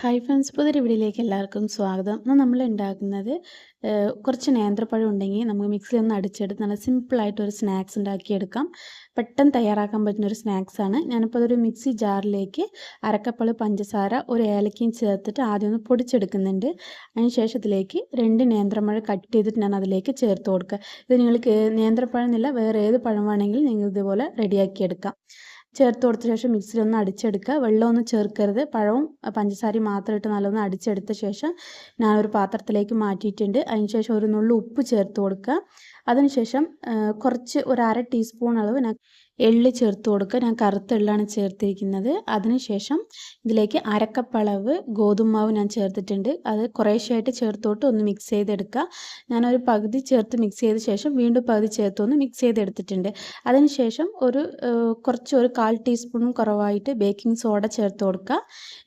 Hi friends പുതിയൊരു വീഡിയോയിലേക്ക് എല്ലാവർക്കും സ്വാഗതം. ഇന്ന് നമ്മൾ ഉണ്ടാക്കുന്നത് കുറച്ച് നേന്ത്രപ്പഴം ഉണ്ടെങ്കിൽ നമുക്ക് മിക്സിയിൽ ഒന്ന് അടിച്ചെടുത്ത് നല്ല സിമ്പിളായിട്ടൊരു സ്നാക്സ് ഉണ്ടാക്കിയെടുക്കാം. പെട്ടെന്ന് തയ്യാറാക്കാൻ പറ്റുന്ന ഒരു സ്നാക്സാണ് ഞാനിപ്പോൾ അതൊരു മിക്സി ജാറിലേക്ക് അരക്കപ്പൾ പഞ്ചസാര ഒരു ഏലക്കയും ചേർത്തിട്ട് ആദ്യം ഒന്ന് പൊടിച്ചെടുക്കുന്നുണ്ട്. അതിന് ശേഷത്തിലേക്ക് രണ്ട് നേന്ത്രപ്പഴം കട്ട് ചെയ്തിട്ട് ഞാൻ അതിലേക്ക് ചേർത്ത് കൊടുക്കുക. ഇത് നിങ്ങൾക്ക് നേന്ത്രപ്പഴം എന്നില്ല വേറെ ഏത് പഴം വേണമെങ്കിലും നിങ്ങൾ ഇതുപോലെ റെഡിയാക്കിയെടുക്കാം ചേർത്ത് കൊടുത്ത ശേഷം മിക്സിയിൽ ഒന്ന് അടിച്ചെടുക്കുക. വെള്ളമൊന്നും ചേർക്കരുത്. പഴവും പഞ്ചസാരയും മാത്രം ഇട്ട് നല്ലൊന്ന് അടിച്ചെടുത്ത ശേഷം ഞാനൊരു പാത്രത്തിലേക്ക് മാറ്റിയിട്ടുണ്ട്. അതിന് ശേഷം ഒരു നുള്ളു ഉപ്പ് ചേർത്ത് കൊടുക്കുക. അതിനുശേഷം കുറച്ച് ഒരു അര ടീസ്പൂൺ അളവ് ഞാൻ എള്ള് ചേർത്ത് കൊടുക്കുക. ഞാൻ കറുത്ത എള്ളാണ് ചേർത്തിരിക്കുന്നത്. അതിനുശേഷം ഇതിലേക്ക് അരക്കപ്പളവ് ഗോതമ്പ് ഞാൻ ചേർത്തിട്ടുണ്ട്. അത് കുറേശ്ശായിട്ട് ചേർത്തോട്ട് ഒന്ന് മിക്സ് ചെയ്തെടുക്കുക. ഞാനൊരു പകുതി ചേർത്ത് മിക്സ് ചെയ്ത ശേഷം വീണ്ടും പകുതി ചേർത്ത് ഒന്ന് മിക്സ് ചെയ്തെടുത്തിട്ടുണ്ട്. അതിനുശേഷം ഒരു കുറച്ച് ഒരു കാൽ ടീസ്പൂണും കുറവായിട്ട് ബേക്കിംഗ് സോഡ ചേർത്ത് കൊടുക്കുക.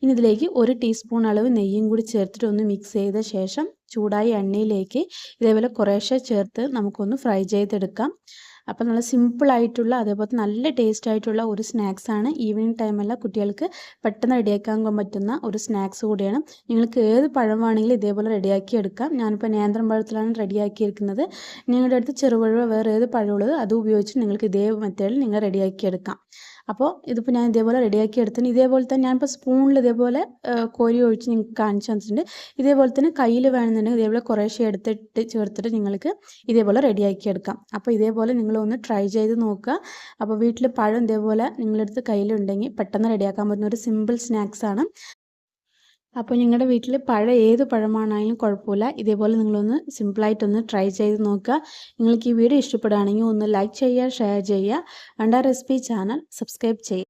ഇനി ഇതിലേക്ക് ഒരു ടീസ്പൂൺ അളവ് നെയ്യും കൂടി ചേർത്തിട്ട് ഒന്ന് മിക്സ് ചെയ്ത ശേഷം ചൂടായ എണ്ണയിലേക്ക് ഇതേപോലെ കുറേശ്ശെ ചേർത്ത് നമുക്കൊന്ന് ഫ്രൈ ചെയ്തെടുക്കാം. അപ്പം നല്ല സിമ്പിളായിട്ടുള്ള അതേപോലെ നല്ല ടേസ്റ്റ് ആയിട്ടുള്ള ഒരു സ്നാക്സാണ് ഈവനിങ് ടൈമല്ല കുട്ടികൾക്ക് പെട്ടെന്ന് റെഡിയാക്കാൻ പറ്റുന്ന ഒരു സ്നാക്സ് കൂടിയാണ്. നിങ്ങൾക്ക് ഏത് പഴം വേണമെങ്കിലും ഇതേപോലെ റെഡിയാക്കി എടുക്കാം ഞാനിപ്പോൾ നേന്ത്രം പഴത്തിലാണ് റെഡിയാക്കിയിരിക്കുന്നത് നിങ്ങളുടെ അടുത്ത് ചെറുപഴമോ വേറെ ഏത് പഴമുള്ളത് അത് ഉപയോഗിച്ച് നിങ്ങൾക്ക് ഇതേ മെത്തേഡിൽ നിങ്ങൾ റെഡിയാക്കി എടുക്കാം അപ്പോൾ ഇതിപ്പോൾ ഞാൻ ഇതേപോലെ റെഡിയാക്കി എടുത്തിന് ഇതേപോലെ തന്നെ ഞാനിപ്പോൾ സ്പൂണിൽ ഇതേപോലെ കോരി ഒഴിച്ച് നിങ്ങൾക്ക് കാണിച്ചു തന്നിട്ടുണ്ട്. ഇതേപോലെ തന്നെ കയ്യിൽ വേണമെന്നുണ്ടെങ്കിൽ ഇതേപോലെ കുറേശ്ശെ എടുത്തിട്ട് ചേർത്തിട്ട് നിങ്ങൾക്ക് ഇതേപോലെ റെഡിയാക്കി എടുക്കാം. അപ്പോൾ ഇതേപോലെ നിങ്ങളൊന്ന് ട്രൈ ചെയ്ത് നോക്കുക. അപ്പോൾ വീട്ടിൽ പഴം ഇതേപോലെ നിങ്ങളെടുത്ത് കയ്യിലുണ്ടെങ്കിൽ പെട്ടെന്ന് റെഡിയാക്കാൻ പറ്റുന്ന ഒരു സിമ്പിൾ സ്നാക്സാണ് അപ്പോൾ നിങ്ങളുടെ വീട്ടിൽ പഴം ഏത് പഴമാണെങ്കിലും കുഴപ്പമില്ല. ഇതേപോലെ നിങ്ങളൊന്ന് സിമ്പിളായിട്ടൊന്ന് ട്രൈ ചെയ്ത് നോക്കുക. നിങ്ങൾക്ക് ഈ വീഡിയോ ഇഷ്ടപ്പെടുകയാണെങ്കിൽ ഒന്ന് ലൈക്ക് ചെയ്യുക ഷെയർ ചെയ്യുക. വേണ്ട റെസിപ്പി ചാനൽ സബ്സ്ക്രൈബ് ചെയ്യുക.